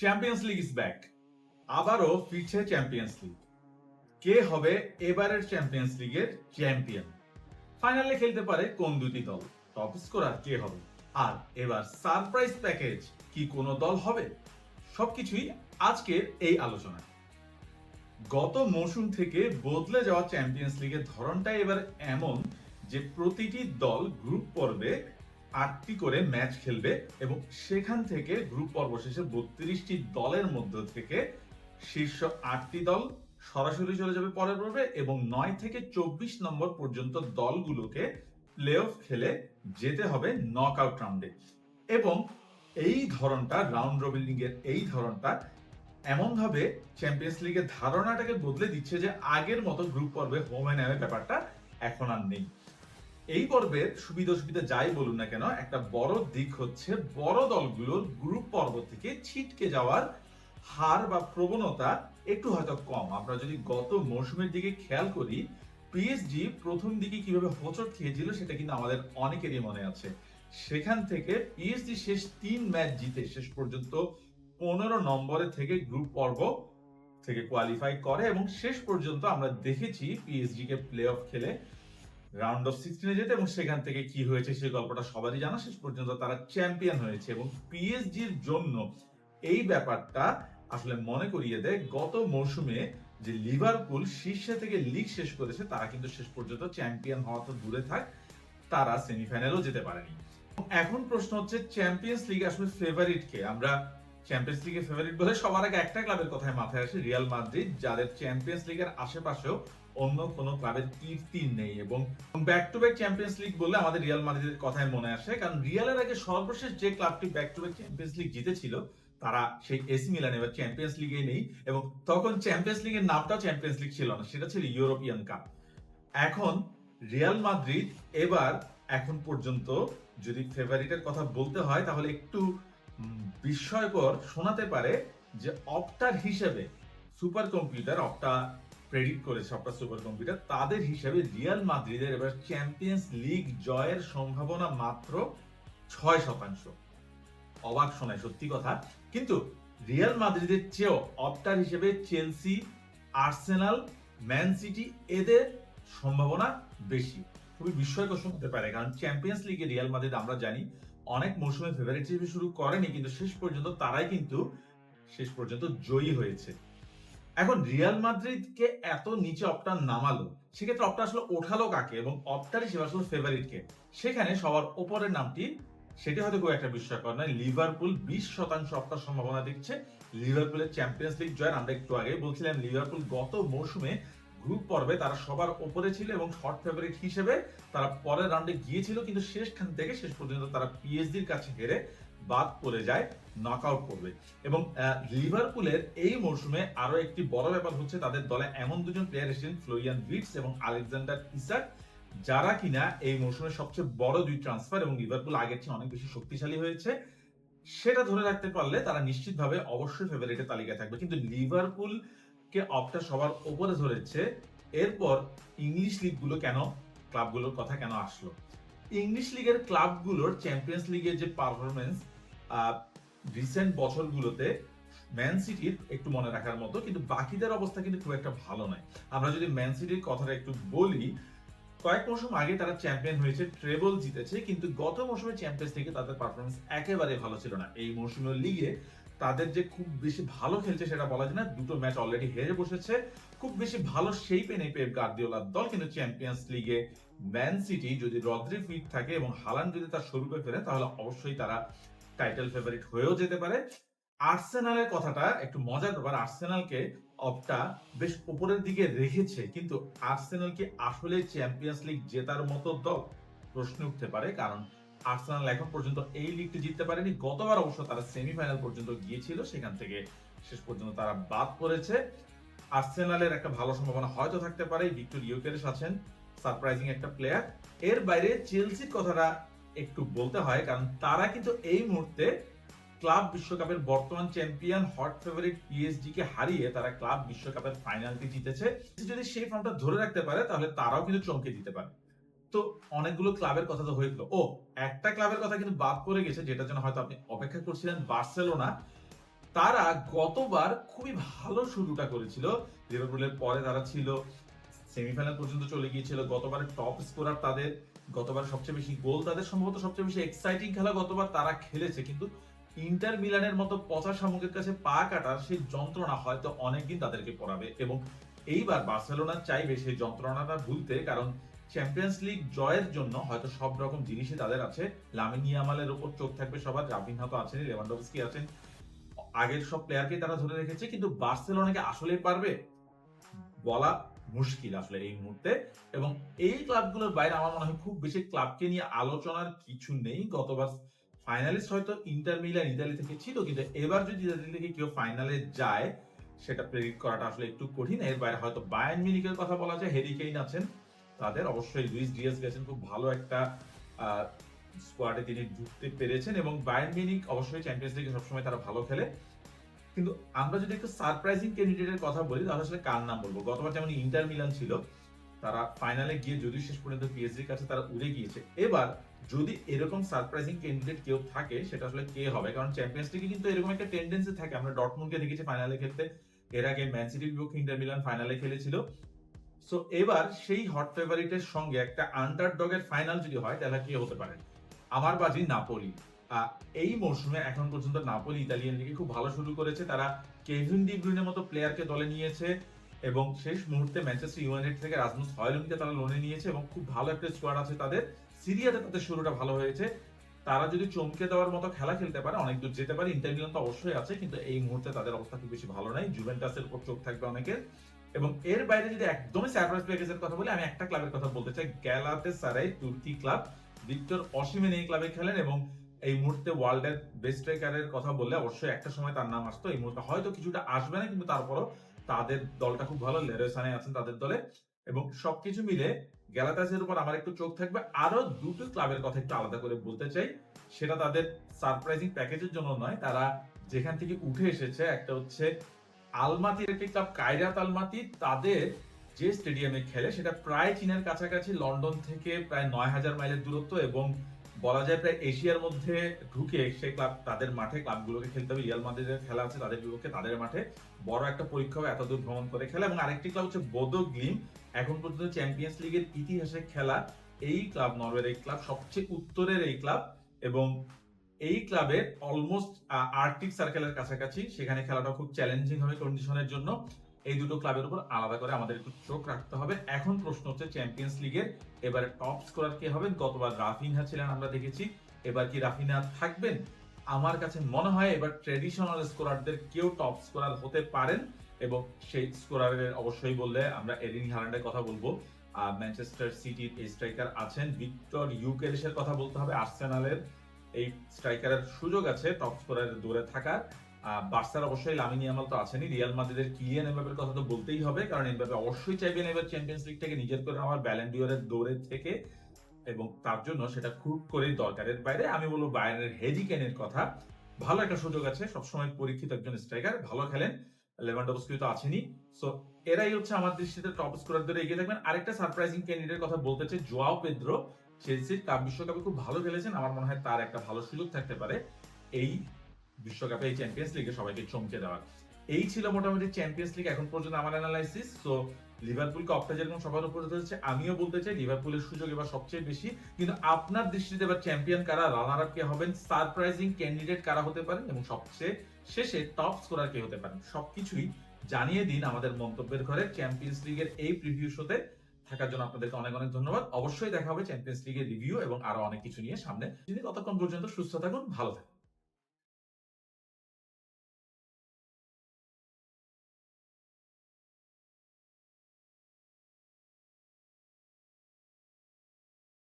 Champions league is back আবারও ফিরছে champions league কে হবে এবারের চ্যাম্পিয়ন্স লিগের চ্যাম্পিয়ন ফাইনালে খেলতে পারে কোন দুটি দল? টপ স্কোরার কে হবে? আর এবার সারপ্রাইজ প্যাকেজ কি কোনো দল হবে? সবকিছুই আজকের এই আলোচনা গত মৌসুম থেকে বদলে যাওয়া চ্যাম্পিয়ন্স লিগের ধরনটাই এবার এমন যে প্রতিটি দল গ্রুপ পর্বে আটটি করে ম্যাচ খেলবে এবং সেখান থেকে গ্রুপ পর্ব শেষে বত্রিশটি দলের মধ্য থেকে শীর্ষ আটটি দল সরাসরি চলে যাবে পরের পর্বে এবং নয় থেকে চব্বিশ নম্বর পর্যন্ত দলগুলোকে প্লে অফ খেলে যেতে হবে নক আউট রাউন্ডে এবং এই ধরনটা রাউন্ড রবিন লিগের এই ধরনটা এমন ভাবে চ্যাম্পিয়ন্স লিগের ধারণাটাকে বদলে দিচ্ছে যে আগের মতো গ্রুপ পর্বে হোম অ্যান্ড ব্যাপারটা এখন আর নেই। এই পর্বের সুবিধা অসুবিধা যাই বলুন না কেন, একটা বড় দিক হচ্ছে বড় দলগুলোর গ্রুপ পর্ব থেকে ছিটকে যাওয়ার হার বা প্রবণতা একটু হয়তো কম। আমরা যদি গত মৌসুমের দিকে খেয়াল করি পিএসজি প্রথম দিকে কীভাবে হোঁচট খেয়েছিল সেটা কিন্তু আমাদের অনেকেরই মনে আছে। সেখান থেকে পিএসজি শেষ তিন ম্যাচ জিতে শেষ পর্যন্ত পনেরো নম্বরে থেকে গ্রুপ পর্ব থেকে কোয়ালিফাই করে এবং শেষ পর্যন্ত আমরা দেখেছি পিএসজি কে প্লে অফ খেলে রাউন্ড অফ সিক্সটিনে যেতে এবং সেখান থেকে কি হয়েছে সেই গল্পটা সবারই জানা। শেষ পর্যন্ত তারা চ্যাম্পিয়ন হয়েছে এবং পিএসজির জন্য এই ব্যাপারটা আসলে মনে করিয়ে দেয়। গত মৌসুমে যে লিভারপুল শীর্ষে থেকে লিগ শেষ করেছে, তারা কিন্তু শেষ পর্যন্ত চ্যাম্পিয়ন হওয়া তো দূরে থাক, তারা সেমিফাইনালও যেতে পারেনি। এখন প্রশ্ন হচ্ছে চ্যাম্পিয়ন্স লিগ আসলে ফেভারিট কে? আমরা চ্যাম্পিয়ন্স লিগের ফেভারিট বলে সবার আগে একটা ক্লাবের কথায় মাথায় আসে রিয়াল মাদ্রিদ যাদের চ্যাম্পিয়ন্স লিগের আশেপাশেও অন্য কোনো ক্লাবের কীর্তি নেই এবং back to back Champions League বললে আমাদের রিয়াল মাদ্রিদের কথাই মনে আসে। কারণ রিয়ালের আগে সর্বশেষ যে ক্লাবটি back to back Champions League জিতেছিল, তারা সেই এসি মিলান এবার চ্যাম্পিয়ন্স লিগে নেই এবং তখন চ্যাম্পিয়ন্স লিগের নামটাও চ্যাম্পিয়ন্স লিগ ছিল না, সেটা ছিল ইউরোপিয়ান কাপ এখন রিয়াল মাদ্রিদ এবার এখন পর্যন্ত যদি ফেভারিটের কথা বলতে হয়, তাহলে একটু বিস্ময়কর শোনাতে পারে যে অপটার হিসেবে সুপার কম্পিউটার অপটা প্রেডিক্ট করেছে অপটা সুপার কম্পিউটার তাদের হিসাবে রিয়াল মাদ্রিদের এবার চ্যাম্পিয়ন্স লিগ জয়ের সম্ভাবনা মাত্র ছয় শতাংশ। অবাক শোনায়, সত্যি কথা। কিন্তু রিয়াল মাদ্রিদের চেয়েও অপটার হিসেবে চেলসি আর্সেনাল ম্যান সিটি এদের সম্ভাবনা বেশি। খুবই বিস্ময়কর হতে পারে, কারণ চ্যাম্পিয়ন্স লিগে রিয়াল মাদ্রিদ আমরা জানি অনেক মৌসুমে ফেভারিট হিসেবে শুরু করেনি, কিন্তু শেষ পর্যন্ত তারাই কিন্তু শেষ পর্যন্ত জয়ী হয়েছে। এখন রিয়াল মাদ্রিদকে এত নিচে অপটা নামালো, সেক্ষেত্রে অপটা আসলে ওঠালো কাকে এবং অপটার হিসেবে আসলে ফেভারিটকে সেখানে সবার ওপরের নামটি, সেটি হয়তো খুব একটা বিস্ময়কর নয়, লিভারপুল বিশ শতাংশ অপটার সম্ভাবনা দিচ্ছে লিভারপুলের চ্যাম্পিয়ন্স লিগ জয়ের, আমরা একটু আগে বলছিলাম, লিভারপুল গত মৌসুমে গ্রুপ পর্বে তারা সবার ওপরে ছিল এবং শর্ট ফেভারিট হিসেবে তারা পরের রাউন্ডে গিয়েছিল, কিন্তু শেষখান থেকে শেষ পর্যন্ত তারা পিএসডির কাছে হেরে বাদ পড়ে যায় নক আউট করবে এবং লিভারপুলের এই মৌসুমে আরও একটি বড় ব্যাপার হচ্ছে তাদের দলে এমন দুজন প্লেয়ার এসেছেন ফ্লোরিয়ান ভিটস এবং আলেকজান্ডার ইসাক যারা কিনা এই মৌসুমের সবচেয়ে বড় দুই ট্রান্সফার এবং লিভারপুল আগের চেয়ে অনেক বেশি শক্তিশালী হয়েছে। সেটা ধরে রাখতে পারলে তারা নিশ্চিতভাবে অবশ্যই ফেভারিটের তালিকায় থাকবে। কিন্তু লিভারপুল কে অপটা সবার ওপরে ধরেছে, এরপর ইংলিশ লিগগুলো কেন ক্লাবগুলোর কথা কেন আসলো? ইংলিশ লিগের ক্লাবগুলোর চ্যাম্পিয়ন্স লিগের যে পারফরমেন্স রিসেন্ট বছরগুলোতে ম্যান সিটির একটু মনে রাখার মতো, কিন্তু বাকিদের অবস্থা কিন্তু খুব একটা ভালো নয়। আমরা যদি ম্যান সিটির কথাটা একটু বলি, কয়েক মৌসুম আগে তারা চ্যাম্পিয়ন হয়েছে ট্রেবল জিতেছে, কিন্তু গত মৌসুমে চ্যাম্পিয়ন্স লিগে তাদের পারফরমেন্স একেবারে ভালো ছিল না। এই মৌসুমের লিগে তাদের যে খুব বেশি ভালো খেলছে সেটা বলা যায় না, দুটো ম্যাচ অলরেডি হেরে বসেছে। খুব বেশি ভালো সেই নেই পেপ গার্দিওলার দল, কিন্তু চ্যাম্পিয়ন্স লিগে ম্যান সিটি যদি রদ্রি ফিট থাকে এবং হালান যদি তার স্বরূপে ফেরে, তাহলে অবশ্যই তারা টাইটেল ফেভারিট হয়েও যেতে পারে। আর্সেনালের কথাটা একটু মজার ব্যাপার, আর্সেনালকে অপটা বেশ উপরের দিকে রেখেছে, কিন্তু আর্সেনাল কি আসলে চ্যাম্পিয়ন্স লিগ জেতার মতো দল? প্রশ্ন উঠতে পারে, কারণ আর্সেনাল এখন পর্যন্ত এই লিগটি জিততে পারেনি। গতবার অবশ্য তারা সেমিফাইনাল পর্যন্ত গিয়েছিল, সেখান থেকে শেষ পর্যন্ত তারা বাদ পড়েছে। আর্সেনালের একটা ভালো সম্ভাবনা হয়তো থাকতে পারে, ভিক্টর ইউকেরেস আছেন সারপ্রাইজিং একটা প্লেয়ার এর বাইরে চেলসির কথাটা একটু বলতে হয়, কারণ তারা কিন্তু এই মুহূর্তে ক্লাব বিশ্বকাপের বর্তমান চ্যাম্পিয়ন হট ফেভারিট পিএসজি কে হারিয়ে তারা ক্লাব বিশ্বকাপের ফাইনালটি জিতেছে। যদি সেই ফর্মটা ধরে রাখতে পারে, তাহলে তারাও কিন্তু চমকে দিতে পারে। তো অনেকগুলো ক্লাবের কথা তো হয়ে গেলো ও, একটা ক্লাবের কথা কিন্তু বাদ পড়ে গেছে যেটা জন্য হয়তো আপনি অপেক্ষা করছিলেন, বার্সেলোনা। তারা গতবার খুবই ভালো শুরুটা করেছিল। লিভারপুলের পরে তারা ছিল সেমিফাইনাল পর্যন্ত চলে গিয়েছিল। গতবার টপ স্কোরার তাদের, গতবার সবচেয়ে বেশি গোল তাদের, সম্ভবত সবচেয়ে বেশি এক্সাইটিং খেলা গতবার তারা খেলেছে। কিন্তু ইন্টার মিলানের মতো পচা শামুকের কাছে পা কাটার সেই যন্ত্রণা হয়তো অনেকদিন তাদেরকে পড়াবে। এবং এইবার বার্সেলোনা চাইবে সেই যন্ত্রণাটা ভুলতে, কারণ চ্যাম্পিয়ন্স লিগ জয়ের জন্য হয়তো সব রকম জিনিসই তাদের আছে। লামিন ইয়ামালের উপর চোখ থাকবে সবার রাফিনহা তো আছেন লেভানডভস্কি আছেন। আগের সব প্লেয়ারকে তারা ধরে রেখেছে, কিন্তু বার্সেলোনাকে আসলেই পারবে? বলা মুশকিল আসলে এই মুহূর্তে। এবং এই ক্লাবগুলোর বাইরে আমার মনে হয় খুব বেশি ক্লাবকে নিয়ে আলোচনার কিছু নেই। গতবার ফাইনালিস্ট হয়তো ইন্টার মিলান ইতালি থেকে ছিল, কিন্তু এবার যদি ইতালি থেকে কেউ ফাইনালে যায়, সেটা প্রেডিক্ট করাটা আসলে একটু কঠিন। এর বাইরে হয়তো বায়ান মিনিকের কথা বলা যায় হেরি কেইন আছেন। তাদের অবশ্যই লুইস ডিএস গেছেন, খুব ভালো একটা স্কোয়াডে তিনি ঢুকতে পেরেছেন। এবং বায়ান মিনিক অবশ্যই চ্যাম্পিয়ন্স লিগে সবসময় তারা ভালো খেলে। কিন্তু আমরা যদি একটু সারপ্রাইজিং ক্যান্ডিডেটের কথা বলি, তাহলে আসলে কার নাম বলব? গতবার যেমন ইন্টার মিলান ছিল, তারা ফাইনালে গিয়ে যদি শেষ পর্যন্ত পিএসজির কাছে তারা উড়ে গিয়েছে। এবার যদি এরকম সারপ্রাইজিং ক্যান্ডিডেট কেউ থাকে, সেটা আসলে কে হবে? কারণ চ্যাম্পিয়ন্স লিগে কিন্তু এরকম একটা টেন্ডেন্সি থাকে। আমরা ডটমুন্ডকে দেখেছি ফাইনালে খেলতে। এর আগে ম্যান সিটির বিপক্ষে ইন্টার মিলান ফাইনালে খেলেছিল। সো এবার সেই হট ফেভারিটের সঙ্গে একটা আন্ডার ডগের ফাইনাল যদি হয়, তাহলে কি হতে পারে? আমার বাজি নাপোলি এই মৌসুমে এখন পর্যন্ত নাপোলি ইতালিয়ান লিগে খুব ভালো শুরু করেছে। তারা কেভিন ডি ব্রুইনের মতো প্লেয়ারকে দলে নিয়েছে এবং শেষ মুহূর্তে ম্যানচেস্টার ইউনাইটেড থেকে রাজমুস হয়লুনকে তারা লোনে নিয়েছে এবং খুব ভালো একটা স্কোয়াড আছে তাদের। সিরিয়াতে তাদের শুরুটা ভালো হয়েছে। তারা যদি চমকে দেওয়ার মতো খেলা খেলতে পারে, অনেক দূর যেতে পারে, ইন্টার মিলান তো অবশ্যই আছে, কিন্তু এই মুহূর্তে তাদের অবস্থা খুব বেশি ভালো নাই। জুভেন্টাসের উপর চোখ থাকবে অনেকের। এবং এর বাইরে যদি একদমই সারপ্রাইজ প্যাকেজের কথা বলি, আমি একটা ক্লাবের কথা বলতে চাই গ্যালাতে সারাই তুর্কি ক্লাব ভিক্টর অসিমেন এই ক্লাবে খেলেন এবং এই মুহূর্তে ওয়ার্ল্ডের বেস্ট স্ট্রাইকারের কথা বললে অবশ্যই একটা সময় তার নাম আসতো। এই মুহূর্তে হয়তো কিছুটা আসবে না, কিন্তু তারপরও তাদের দলটা খুব ভালো লেরোয় সানে আছেন তাদের দলে। এবং সবকিছু মিলে গ্যালাতাসের উপর আমার একটু চোখ থাকবে। আরও দুটো ক্লাবের কথা একটু আলাদা করে বলতে চাই। সেটা তাদের সারপ্রাইজিং প্যাকেজের জন্য নয়, তারা যেখান থেকে উঠে এসেছে, একটা হচ্ছে আলমাতির একটি ক্লাব, কায়রাত আলমাতি, তাদের যে স্টেডিয়ামে খেলে, সেটা প্রায় চীনের কাছাকাছি লন্ডন থেকে প্রায় নয় হাজার মাইলের দূরত্ব এবং বলা যায় প্রায় এশিয়ার মধ্যে ঢুকে সেই ক্লাব তাদের মাঠে ক্লাবগুলোকে খেলতে হবে। রিয়াল মাদ্রিদের খেলা আছে তাদের বিপক্ষে, তাদের মাঠে। বড় একটা পরীক্ষা এত দূর ভ্রমণ করে খেলা এবং আরেকটি ক্লাব হচ্ছে বোদো গ্লিম এখন পর্যন্ত চ্যাম্পিয়ন্স লিগের ইতিহাসে খেলা এই ক্লাব নরওয়ের এই ক্লাব সবচেয়ে উত্তরের এই ক্লাব এবং এই ক্লাবের অলমোস্ট আর্কটিক সার্কেলের কাছাকাছি। সেখানে খেলাটা খুব চ্যালেঞ্জিং হবে কন্ডিশনের জন্য। এই দুটো ক্লাবের উপর আলাদা করে আমাদের একটু চোখ রাখতে হবে। এখন প্রশ্ন হচ্ছে চ্যাম্পিয়ন্স লিগের এবারে টপ স্কোরার কে হবেন? গতবার রাফিনহা ছিলেন, আমরা দেখেছি। এবার কি রাফিনহা থাকবেন? আমার কাছে মনে হয় এবার ট্রেডিশনাল স্কোরারদের কেউ টপ স্কোরার হতে পারেন এবং সেই স্কোরারের অবশ্যই বললে আমরা এরিন হারান্ডের কথা বলব। আর ম্যানচেস্টার সিটির এই স্ট্রাইকার আছেন ভিক্টর ইউকেরিসের কথা বলতে হবে। আর্সেনালের এই স্ট্রাইকারের সুযোগ আছে টপ স্কোরারের দূরে থাকার। বার্সার অবশ্যই লামিনী আমাল তো আছেনই। রিয়াল মাদ্রিদের কিলিয়ান এমবাপের কথা তো বলতেই হবে, কারণ এমবাপে অবশ্যই চাইবেন এবার চ্যাম্পিয়ন্স লিগ থেকে নিজের করে আমার ব্যালেন্ডিওরের দৌড়ে থেকে, এবং তার জন্য সেটা খুব করেই দরকারের বাইরে। আমি বলব বায়ানের হেজিকেনের কথা। ভালো একটা সুযোগ আছে, সবসময় পরীক্ষিত একজন স্ট্রাইকার ভালো খেলেন। লেভানডোভস্কি তো আছেনই। সো এরাই হচ্ছে আমার দৃষ্টিতে টপ স্কোরার ধরে এগিয়ে থাকবেন। আরেকটা সারপ্রাইজিং ক্যান্ডিডেট কথা বলতে চাই জোয়াও পেদ্রো চেলসির কাপ বিশ্বকাপে খুব ভালো খেলেছেন, আমার মনে হয় তার একটা ভালো সুযোগ থাকতে পারে। এই বিশ্বকাপে এই চ্যাম্পিয়ন্স লিগে সবাইকে চমকে দেওয়ার এই ছিল মোটামুটি চ্যাম্পিয়ন্স লিগ এখন পর্যন্ত আমার অ্যানালাইসিস সো লিভারপুলকে অপটা যেরকম সবার উপরে ধরেছে আমিও বলতে চাই লিভারপুলের সুযোগ এবার সবচেয়ে বেশি, কিন্তু আপনার দৃষ্টিতে এবার চ্যাম্পিয়ন কারা রানার আপ কে হবেন সারপ্রাইজিং ক্যান্ডিডেট কারা হতে পারেন, এবং সবচেয়ে শেষে টপ স্কোরার কে হতে পারেন, সবকিছুই জানিয়ে দিন আমাদের মন্তব্যের ঘরে। চ্যাম্পিয়ন্স লিগের এই প্রিভিউ শোতে থাকার জন্য আপনাদেরকে অনেক অনেক ধন্যবাদ। অবশ্যই দেখা হবে চ্যাম্পিয়ন্স লিগের রিভিউ এবং আরও অনেক কিছু নিয়ে সামনে। ততক্ষণ পর্যন্ত সুস্থ থাকুন, ভালো থাকুন।